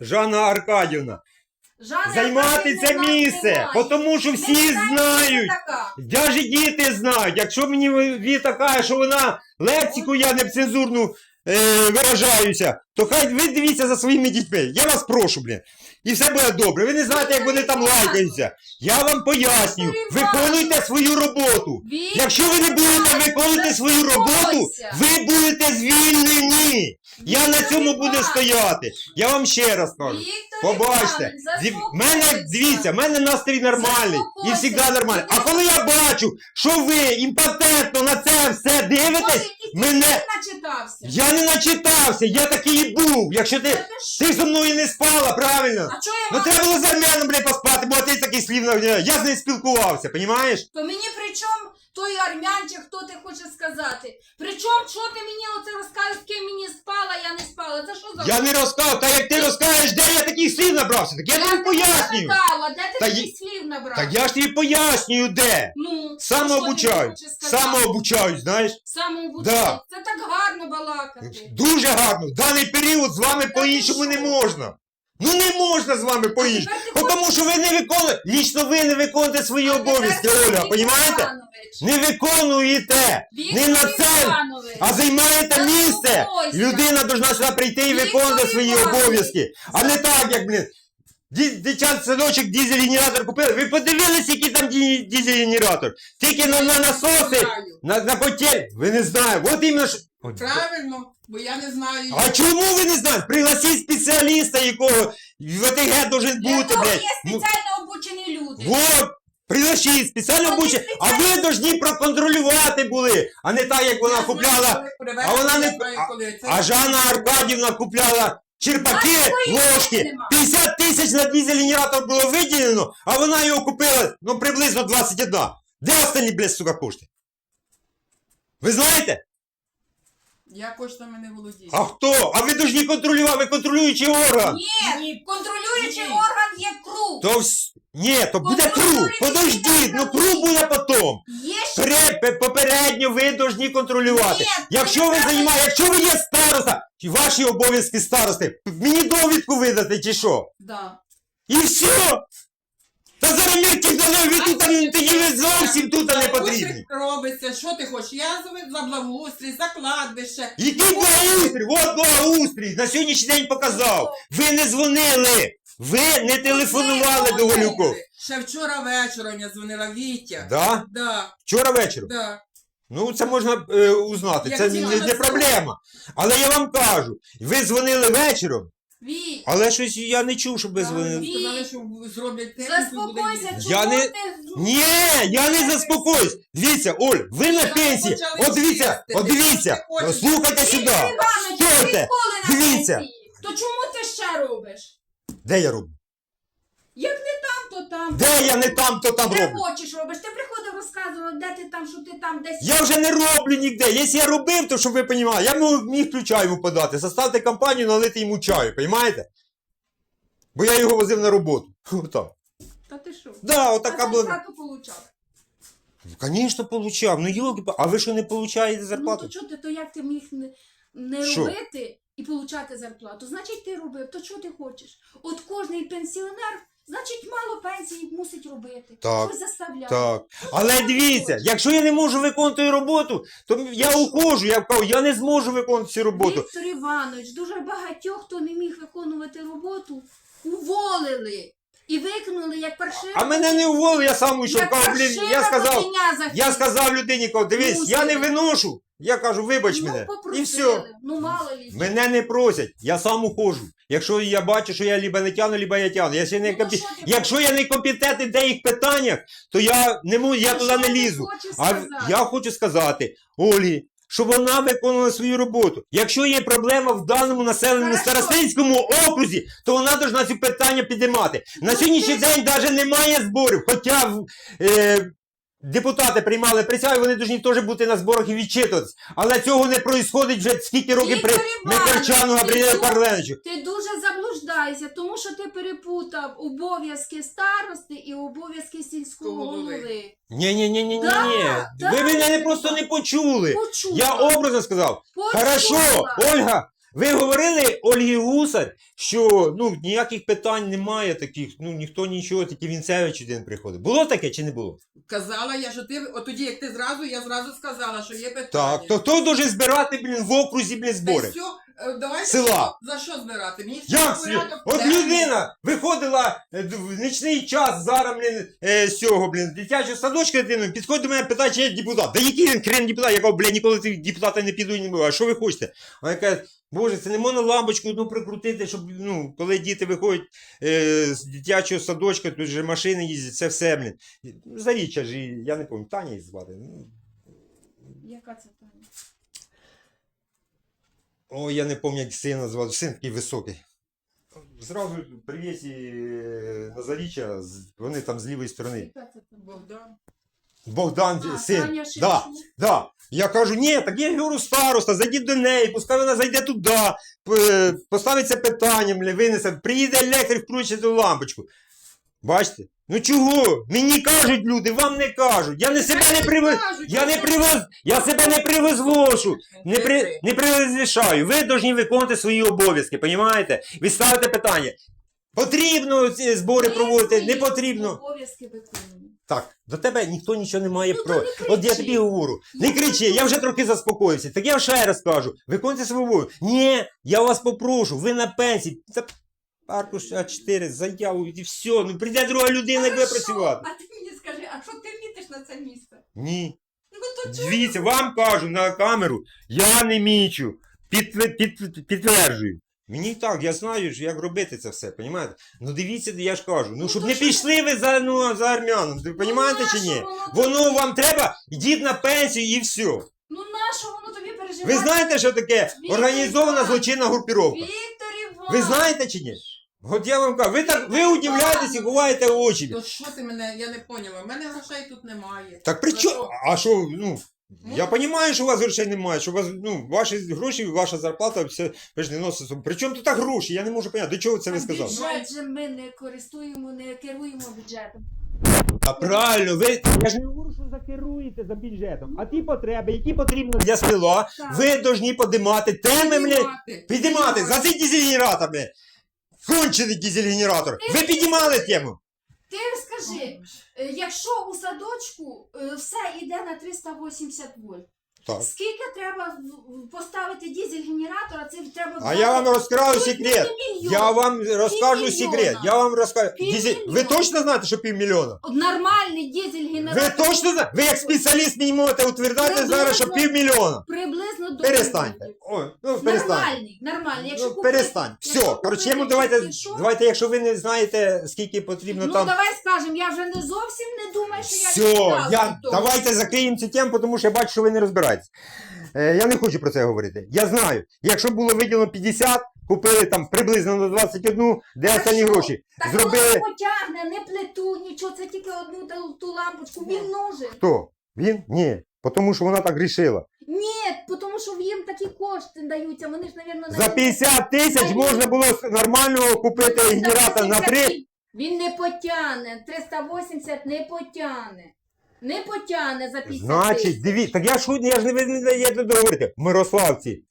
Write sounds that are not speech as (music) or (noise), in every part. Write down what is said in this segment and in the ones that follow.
Жанна Аркадівна, Жанна займати це місце, бо тому що всі знають. Навіть діти знають. Якщо мені Віта каже, що вона лексику я не цензурну е, виражаюся, то хай ви дивіться за своїми дітьми. Я вас прошу, блін. І все буде добре. Ви не знаєте, як вони там лайкаються. Я вам пояснюю. Виконуйте свою роботу. Якщо ви не будете виконувати свою роботу, ви будете звільнені. Я на цьому буду стояти. Я вам ще раз кажу. Побачте, в мене дивіться, в мене настрій нормальний і завжди нормальний. А коли я бачу, що ви імпотентно на це все дивитесь, мене я не начитався, я такий і був. Якщо ти, ти ж ти зі мною не спала, правильно? А чого я Ну треба було з армяном, блядь, поспати, бо ти такий слів на я з нею спілкувався, понімаєш? То мені при чому той армянчик, хто ти хочеш сказати? При чому, що ти мені оце розказуєш, з ким мені спала, я не спала? Це що за... Я не розказав, та як ти розкажеш, де я таких слів набрався, так я тобі пояснюю. запитала, де ти Та таких є- слів набрав? Так я ж тобі пояснюю, де. Ну, Самообучаю. що ти хочеш сказати? Самообучаю, знаєш? Самообучаю. Да. Це так гарно балакати. Дуже гарно. В даний період з вами по-іншому не можна. Ну не можна з вами по-іншому. тепер ти Тому що ви не виконуєте, лічно ви не виконуєте свої обов'язки, Оля, понімаєте? Не виконуєте. Не на це, а займаєте місце. Людина повинна сюди прийти і Віктор виконувати свої Іванович, обов'язки. А не так, як, блін. ді- Дитячий садочок дизель-генератор купили. Ви подивилися, який там ді- дизель-генератор? Тільки на, на насоси, на, на потіль. Ви не знаєте. От іменно що. От, Правильно, бо я не знаю. А чому ви не знаєте? Пригласіть спеціаліста, якого в ОТГ должен Для бути, того блядь. є Ну, спеціально обучені люди. Вот, пригласіть, спеціально Вони обучені. А ви повинні проконтролювати були, а не так, як вона Я купляла. знаю, а вона не-. А Жанна Аркадівна купляла черпаки, ложки. нема. 50 тисяч на дизель-генератор було виділено, а вона його купила, ну, приблизно 21. Де останні, блядь, сука, кошти? Ви знаєте? Я коштами не володію. А хто? А ви повинні контролювати, ви контролюючий орган. Ні, контролюючий Ні. орган є круг. То вс... Ні, то буде Контролюючий круг. Подождіть, ну круг буде потом. Є ще Пре- пе- Попередньо ви повинні контролювати. Ні, якщо ви треба- займаєте, якщо ви є староста, чи ваші обов'язки старости, мені довідку видати чи що? Да. І все. Та зараз мірки дали, ви тут там- зовсім тут не потрібні. Що робиться? Що ти хочеш? Я за- за благоустрій, за кладбище. Який благоустрій? От благоустрій на сьогоднішній день показав. Ви не дзвонили. Ви не телефонували до Голюков. Ще вчора вечором я дзвонила Вітя. Да? Да, Вчора вечором. да. Ну, це можна е, узнати, Як це не, не проблема. Але я вам кажу, ви дзвонили вечором, Вій. але щось я не чув, щоб ви дзвонили. Сказали, що зроблять техніку, буде Заспокойся, їздити. чого Я не- ти... Ні, я не заспокоюсь. Дивіться, Оль, ви на пенсії. От дивіться, от дивіться, слухайте сюди. Іванович, ти на дивіться. пенсії? То чому ти ще робиш? Де я роблю? Як не то там. Де я не там, то там роблю. хочеш робиш? Ти приходив розказував, де ти там, що ти там, десь. Я вже не роблю ніде. Якщо я робив, то щоб ви розуміли, я мог- міг ключа йому подати, заставити компанію, налити йому чаю, розумієте? Бо я його возив на роботу. (laughs) Отак. Та ти що? Да, отака була. зарплату получав. Звісно, получав. Ну йолки, а ви що не получаєте Ну зарплату? то чого ти, то як ти міг не, не Що? робити і получати зарплату? Значить, ти робив, то що ти хочеш? От кожний пенсіонер, значить, мало пенсії мусить робити. Так, Щось заставляє. Так. Але дивіться, якщо я не можу виконувати роботу, то я ухожу, я кажу, я не зможу виконувати цю роботу. Віктор Іванович, дуже багатьох, хто не міг виконувати роботу, уволили і викинули як паршиве. А мене не уволили, я сам вийшов. як Кажу, блін, я сказав, за я хвіст. сказав людині, кажу, дивись, я не виношу. Я кажу, вибач ну, мене. І все. Ну мало лі. Мене не просять, я сам ухожу. Якщо я бачу, що я либо не тяну, либо я тяну. Якщо, не Ну, компі... Якщо я не компетентний в деяких питаннях, то я не можу, я Ну, туди не лізу. А я хочу сказати Олі, щоб вона виконувала свою роботу. Якщо є проблема в даному населеному старостинському окрузі, то вона повинна ці питання підіймати. На Ну, сьогоднішній день навіть немає зборів, хоча е, депутати приймали присягу, вони повинні теж бути на зборах і відчитуватись. Але цього не відбувається вже скільки років при Віктор Іванович, Микарчану ти Габріелю дуже- Карленовичу. Ти дуже заблуждаєшся, тому що ти перепутав обов'язки старости і обов'язки сільського Голови. голови. Ні, ні, ні, ні, ні, Да, ні. да, Ви мене не просто не почули. Почула. Я образно сказав. Почула. Хорошо, Ольга Ви говорили Ольгі Гусар, що ну, ніяких питань немає таких, ну ніхто нічого, тільки Вінцевич один приходить. Було таке чи не було? Казала я, що ти, от тоді, як ти зразу, я зразу сказала, що є питання. Так, то хто дуже збирати, блін, в окрузі, блін, Та збори? все, е, давайте Села. За що збирати? Мені Як в це? порядок От денний. людина виходила е, д- в нічний час, зараз, блін, е, з цього, блін, дитячого садочка дитину, підходить до мене, питає, чи я депутат. Да який він хрен депутат? Я кажу, блін, ніколи ти депутата не піду, не буду. А що ви хочете? А він каже, боже, це не можна лампочку одну прикрутити, щоб, ну, коли діти виходять е, з дитячого садочка, тут же машини їздять, це все, блін. Заріччя ж, і- я не пам'ятаю, Таня її звати. Ну, Яка це? О, я не пам'ятаю, як сина звати. Син такий високий. Зразу при в'їзді е, на заріччя, вони там з лівої сторони. Це Богдан. Богдан, А, син. Таня да, Шевчук. да. Я кажу, ні, так я говорю староста, зайдіть до неї, пускай вона зайде туди, п- поставиться питанням, бля, винесе, приїде електрик, включить ту лампочку. Бачите? Ну чого? Мені кажуть люди, вам не кажуть. Я не себе не привез. Я не привез, я себе не привозвошу. Не, при, не привезвішаю. Ви повинні виконувати свої обов'язки, розумієте? Ви ставите питання. Потрібно ці збори проводити, не потрібно. Обов'язки виконуємо. Так, до тебе ніхто нічого не має Ну, про. не От я тобі говорю. Не Ну, кричи, ну, я вже трохи заспокоївся. Так я ще раз кажу, виконуйте свою волю. Ні, я вас попрошу, ви на пенсії. Аркуш А4, заяву і все. Ну прийде друга людина і буде працювати. А ти мені скажи, а що ти літиш на це місце? Ні. Ну то чого? Дивіться, вам кажу на камеру, я не мічу. Підтвер- під- підтверджую. Мені так, я знаю, ж, як робити це все, розумієте? Ну дивіться, я ж кажу. Ну, Ну, щоб не пішли ви за, ну, за армяном, ви розумієте чи ні? воно вам треба, йдіть на пенсію і все. Ну нащо воно тобі переживати? Ви знаєте, що таке організована злочинна групіровка? Віктор Іванович! Ви знаєте чи ні? От я вам кажу, ви так ви удивляєтесь і ховаєте очі. То що ти мене, я не поняла, в мене грошей тут немає. Так при За чому? що? А що, ну. Я розумію, що у вас грошей немає, що у вас, ну, ваші гроші, ваша зарплата, все, ви ж не носите. При чому тут так гроші? Я не можу поняти, до чого це ви сказали? Бюджет же ми не користуємо, не керуємо бюджетом. А правильно, ви, я ж не говорю, що закеруєте за бюджетом. А ті потреби, які потрібні для села, Так. ви повинні подимати теми, блядь, Піднімати. підіймати за цей дизель-генератор, блядь. Кончений дизель-генератор. Ви піднімали тему. Ти скажи, е, якщо у садочку е, все йде на 380 вольт, Так. скільки треба поставити дизель-генератора, це треба... А я вам розкажу секрет. Я вам розкажу секрет. Я вам розкажу. Дизель... Ви точно знаєте, що півмільйона? Нормальний дизель-генератор. Ви точно знаєте? Ви як спеціаліст мені можете утверждати Приблизно. зараз, що півмільйона. Приблизно до Перестаньте. Ой, ну перестаньте. Нормальний, нормальний. Якщо Ну, купити- перестань. Все, купити коротше, йому давайте, давайте, якщо ви не знаєте, скільки потрібно Ну там. давай скажемо, я вже не зовсім не думаю, що я Все, я, давайте закриємо цю тему, тому що я бачу, що ви не розбираєтесь. Е, я не хочу про це говорити. Я знаю, якщо було виділено 50, купили там приблизно на 21, де останні що? гроші. Так Зробили. воно потягне, не плиту, нічого, це тільки одну ту, ту лампочку. Він нужен. Хто? Він? Ні. Тому що вона так рішила. Ні, тому що їм такі кошти даються. Вони ж, мабуть, За 50 тисяч можна було нормально купити генератор на 3. Він не потягне. 380 не потягне. Не потягне за 50 Значить, тисяч. дивіться, так я ж я ж не не- я тут говорити. Мирославці.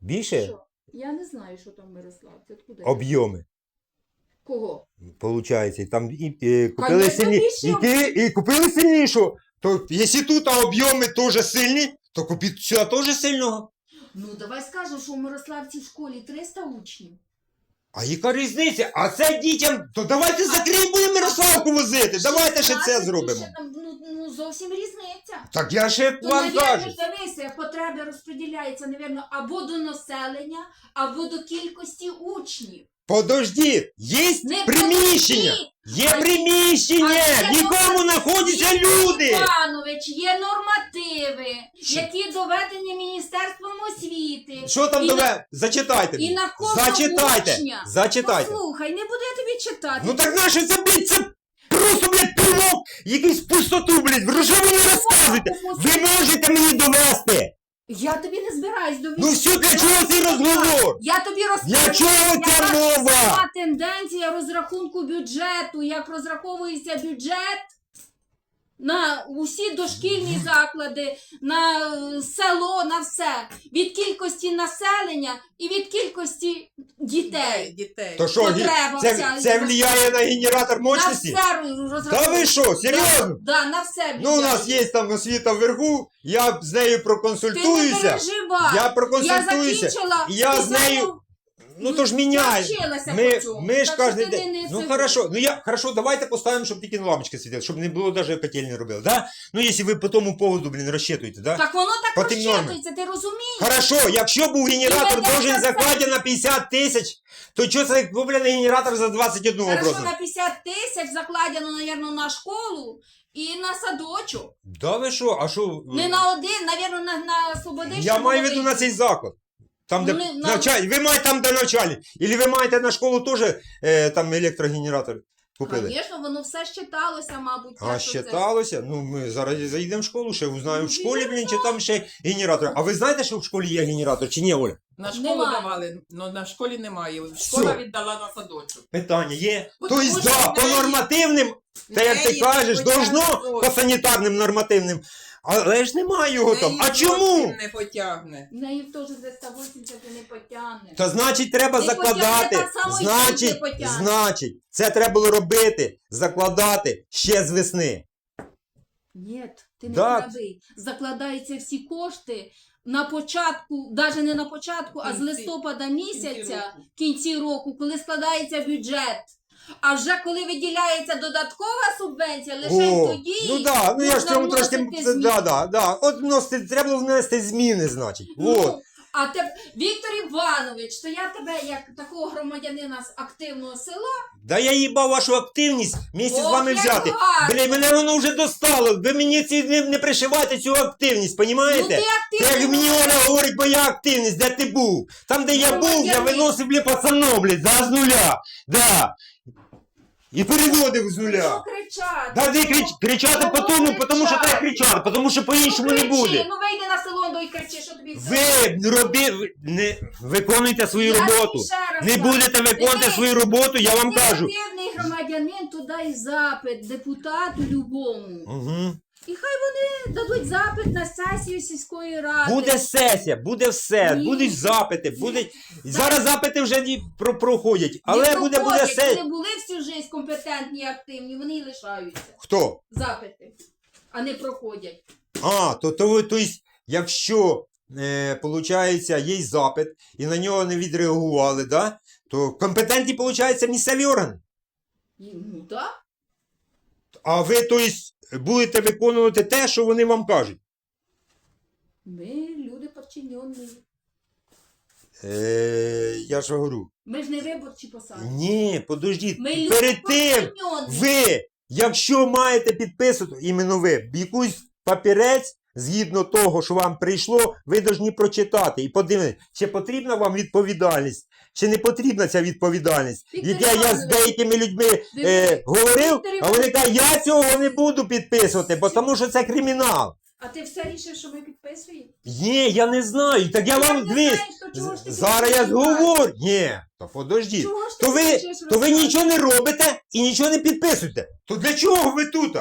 Більше Що? Я не знаю, що там Мирослав. Це откуда? об'єми. Кого? Получається, там і, і купили Конечно, сильні, більше і, і купили сильнішу. То якщо тут об'єми теж сильні, то купіть сюди теж сильного. Ну, давай скажемо, що у Мирославці в школі 300 учнів. А яка різниця? А це дітям. То давайте закриємо будемо Мирославку возити. Давайте ще це зробимо. ще там, Ну, ну зовсім різниця. Так я ще То, вам кажу. навірно, дивися, потреби розподіляються, навірно, або до населення, або до кількості учнів. Подождіть, є Не приміщення. подожди, Є А- приміщення, а є нікому норма- знаходяться люди. Іванович, є нормативи, Що? які доведені Міністерством освіти. Що там І дове? Зачитайте. І мені. на кожного Зачитайте. учня. Зачитайте. Послухай, не буду я тобі читати. Ну так наше це блядь, це просто блядь пилок, якийсь пустоту, блядь. Ви що ви розказуєте? Ви можете мені довести. Я тобі не збираюсь довести. Ну все, для чого ти розговор? Я тобі розповідаю, Для чого ця яка мова? сама тенденція розрахунку бюджету, як розраховується бюджет. На усі дошкільні заклади, на е, село, на все. Від кількості населення і від кількості дітей. Дітей. То що, гі- Потреба це, вся. це впливає на генератор На мощності? все роз- Та ви що, серйозно? Да, на все Ну, у нас є там освіта вверху, я з нею Ти не проконсультуюся. переживай. Я Я проконсультуюся. закінчила. і я з спеціальну- нею- Ну то ж міняй. Ми, по цьому. ми ж Так що кожен ти день. не- не Ну це- хорошо, ну я хорошо, давайте поставимо, щоб тільки лампочки світили, щоб не було навіть котельні робили, да? Ну якщо ви по тому поводу, блін, розчитуєте, да? Так воно так По тим розчитується, ти розумієш? Хорошо, якщо був генератор І мене должен це закладен на 50 тисяч, то чого це куплений генератор за 21 Хорошо, образно? на 50 тисяч закладено, напевно, на школу і на садочок. Да ви що, а що? Не на один, напевно, на, на Слободищу. Я маю в виду на цей заклад. Там, де Ну, не- на- Ви маєте там, де навчали. Ілі ви маєте на школу теж е, там електрогенератор купили. Звісно, воно все щиталося, мабуть. А що це. считалося? Ну, ми зараз заїдемо в школу, ще узнаємо в Ну, школі, блін, чи там ще генератор. А ви знаєте, що в школі є генератор, чи ні, Оля? На школу Немає. давали, але на школі немає. Школа Все. віддала на садочок. Питання є. От Тобто, да, в по неї- нормативним, та як ти неї кажеш, должно по санітарним нормативним. Але ж немає його там. А чому? не потягне. В неї теж 280 не потягне. То значить, треба Не закладати. потягне, так само і тут Значить, не потягне. значить, це треба було робити, закладати ще з весни. Ні, ти не Да. правий. Закладаються всі кошти на початку, навіть не на початку, а з Кінці- листопада кінці місяця, року. в кінці року, коли складається бюджет. А вже коли виділяється додаткова субвенція, лише О, тоді. ну да, ну я ж можна цьому трошки. вносити зміни. Да, да, да. От вносити, треба було внести зміни, значить. Ну, От. А те, Віктор Іванович, то я тебе як такого громадянина з активного села. Да я їбав вашу активність місці з Ох, вами як взяти. гарно. Бля, мене воно вже достало. Ви мені ці не, не пришивайте цю активність, Ну понімаєте? ти Це активний. як мені Оля говорить, моя активність, де ти був? Там, де я був, я виносив, бля, пацанов, блядь, за з нуля. Да. І переводив з Що нуля. кричати? Да, ви крич, кричати по тому, кричати. тому що треба кричати, тому що по-іншому не буде. Ну вийди на село і кричи, що тобі все. Ви роби, ви- не виконуйте свою Я роботу. ще раз Не кажу. будете виконувати Ти- свою роботу, я вам Ти кажу. активний громадянин, туди запит депутату любому. Угу. І хай вони дадуть запит на сесію сільської ради. Буде сесія, буде все, Ні. будуть запити, буде. Зараз запити вже ні про- проходять, але Не буде буде проходять, сесія. Вони були всю життя компетентні і активні, вони і лишаються. Хто? Запити, а не проходять. А, то, то, ви- то есть, якщо е, получається, є запит, і на нього не відреагували, да, то компетентні, виходить, місцеві органи. Ну так. А ви, то есть, будете виконувати те, що вони вам кажуть. Ми люди подчинені. Е, я ж говорю. Ми ж не виборчі посади. Ні, подождіть. Ми люди Перед тим, подчинені. ви, якщо маєте підписувати, іменно ви, якусь папірець, згідно того, що вам прийшло, ви повинні прочитати і подивитися, чи потрібна вам відповідальність, чи не потрібна ця відповідальність. Яке я з деякими людьми е, говорив, а вони кажуть, я цього не буду підписувати, бо тому що це кримінал. А ти все рішив, що ми підписуємо? Ні, я не знаю. Так я Як вам ти Зараз я зговорю. Ні, то подождіть. Чого ж ти То ви, то ви нічого не робите і нічого не підписуєте. То для чого ви тут?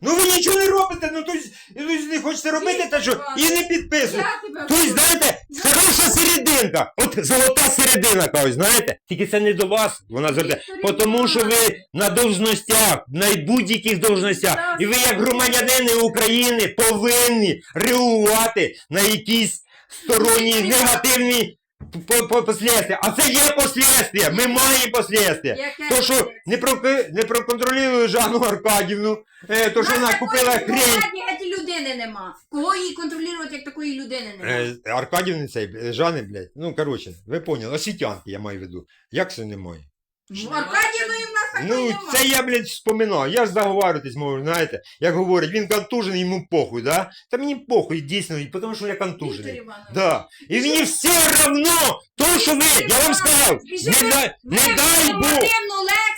Ну ви нічого не робите, ну то есть, ну, не хочете робити, то що і не підписуєте. Тобто, знаєте, хороша серединка. От золота середина, кажуть, знаєте? Тільки це не до вас, вона завжди. Тому що ви на должностях, на будь-яких должностях. І ви, як громадянини України, повинні реагувати на якісь сторонні Віктор негативні по- по- последствия. А це є последствия. Ми маємо последствия. Яке То, що не, про, не проконтролює Жанну Аркадівну, е, то, що Нас вона такої купила хрень. владні геть людини нема. Кого її контролювати, як такої людини нема? Е, Аркадівни цей, е, Жани, блядь. Ну, коротше, ви поняли, освітянки я маю в виду. Як це немає? Ну, Ну, це я, блядь, споминаю. Я ж заговаритись можу, знаєте. Як говорять, він контужений, йому похуй, да? Та мені похуй, дійсно, і тому що я контужений. Да. І мені все равно, то, що ви, я вам сказав, не да- не дай Бог.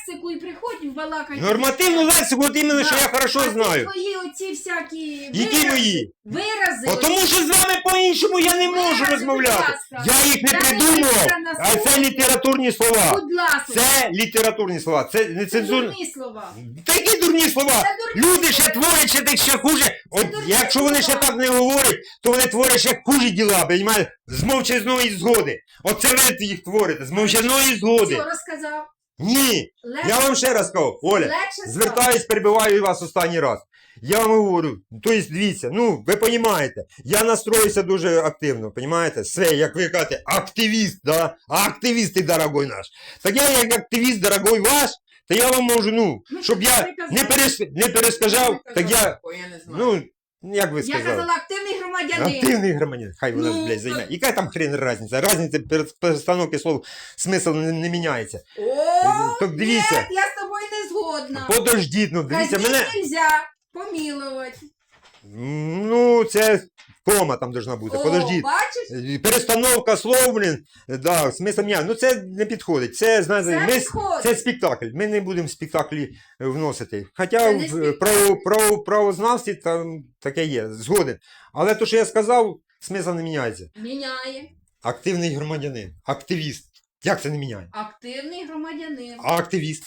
Лексику і приходь в. Нормативну лексику, от іменно, що я хорошо знаю. твої оці всякі Які вирази- мої? вирази. Тому що з вами по-іншому я не можу Вирази, розмовляти. будь ласка. Я їх не Я не придумував, а це слово. літературні слова. Будь ласка. Це літературні слова, це не Це цензурні. дурні слова. Такі дурні слова. Це дурні Люди ще слова. творять ще так ще хуже. От дурні якщо вони ще слова. так не говорять, то вони творять ще хуже діла, понімаєте? З мовчазної згоди. Оце ви їх творите, з мовчазної згоди. Що розказав? Ні. Легше, Я вам ще раз кажу, Оля, легше звертаюсь, перебиваю вас останній раз. Я вам говорю, тобто дивіться, ну ви розумієте, я настроюся дуже активно, розумієте? Все, як ви кажете, активіст, да? Активіст ти, дорогой наш. Так я як активіст, дорогой ваш, то я вам можу, ну, Ну, щоб я не, перес... не перескажав, так я, я не знаю. ну, як ви Я казала, активний громадянин. Активний громадянин, хай вона, Ну, блядь, займе. Яка там хрен разниця? Разниця перестановки слов, смисл не, не міняється. О, Так дивіться. Ні, я з тобою не згодна. Подождіть, ну, дивіться, Казнить мене... нельзя помилувати. Ну, це кома там должна бути, О, подождіть. бачиш? Е, Перестановка слов, блін, да, смисл міняє. Ну це не підходить. Це, знаєте, Це ми, підходить. це спектакль. Ми не будемо в спектаклі е, вносити. Хоча в е, право, право, правознавстві там таке є, згоден. Але то, що я сказав, смисл не міняється. Міняє. Активний громадянин, активіст. Як це не міняє? Активний громадянин. А активіст?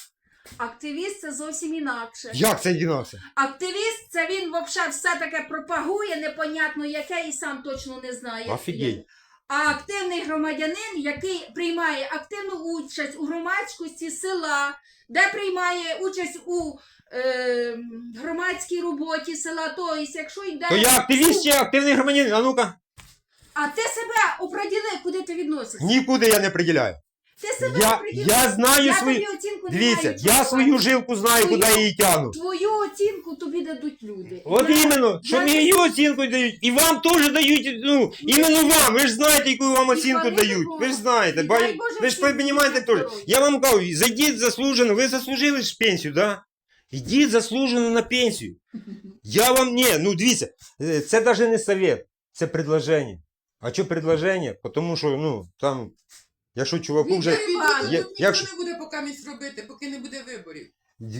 Активіст це зовсім інакше. Як це інакше? Активіст це він взагалі все таке пропагує, непонятно яке, і сам точно не знає. Офігеть. А активний громадянин, який приймає активну участь у громадськості села, де приймає участь у е, громадській роботі села, тобто, якщо йде. То я активіст чи активний громадянин? А ну-ка. А ти себе оприділи, куди ти відносишся? Нікуди я не приділяю. Ти себе Я, я знаю я свою. тобі оцінку не Дивіться, маю я чого свою давати. жилку знаю, куди я її тягну. Твою оцінку тобі дадуть люди. От Я- іменно, що я мені оцінку дають, і вам теж дають, ну, іменно вам, ви ж знаєте, яку вам оцінку слава дають. Ви ж знаєте, І ба- дай Боже ви ж всім розумієте теж. здоров'я. Я вам кажу, зайдіть заслужено, ви заслужили ж пенсію, да? Ідіть заслужено на пенсію. (laughs) Я вам, ні, ну дивіться, е, це навіть не совет, це предложення. А що предложення? Тому що, ну, там, якщо чуваку вже... Я- якщо- ніхто не буде поки місь робити, поки не буде виборів.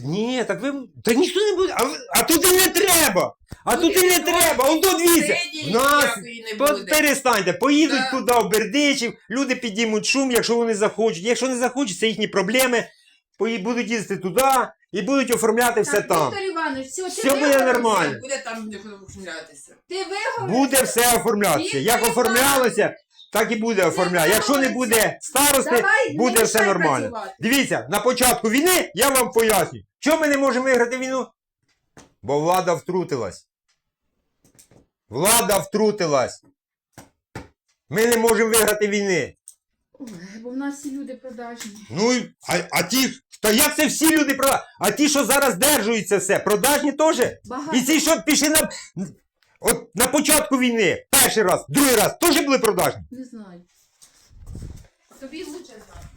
Ні, так ви. Та ніхто не буде. А, ви- а тут і не треба. А тут і не треба. Он тут дивіться. Сидіть, В нас ніякої не По- буде. Перестаньте, поїдуть Да. туди в Бердичів, люди підіймуть шум, якщо вони захочуть. Якщо не захочуть, це їхні проблеми. Пої- Будуть їздити туди і будуть оформляти все Так, там. Віктор Іванович, все, ти Все буде виговорився? нормально. Буде там не оформлятися. Ти виговорився? Буде все оформлятися. Віктор Як оформлялося, так і буде оформлятися. Якщо не буде старости, Давай, не буде все мішай нормально. працювати. Дивіться, на початку війни я вам поясню, чому ми не можемо виграти війну? Бо влада втрутилась. Влада втрутилась. Ми не можемо виграти війни. Ой, бо в нас всі люди продажні. Ну, і- а, а ті, та як це всі люди продажні? А ті, що зараз держуються все, продажні теж? Багато. І ці, що пішли на. От на початку війни, перший раз, другий раз теж були продажні. Не знаю. Тобі лучше знати.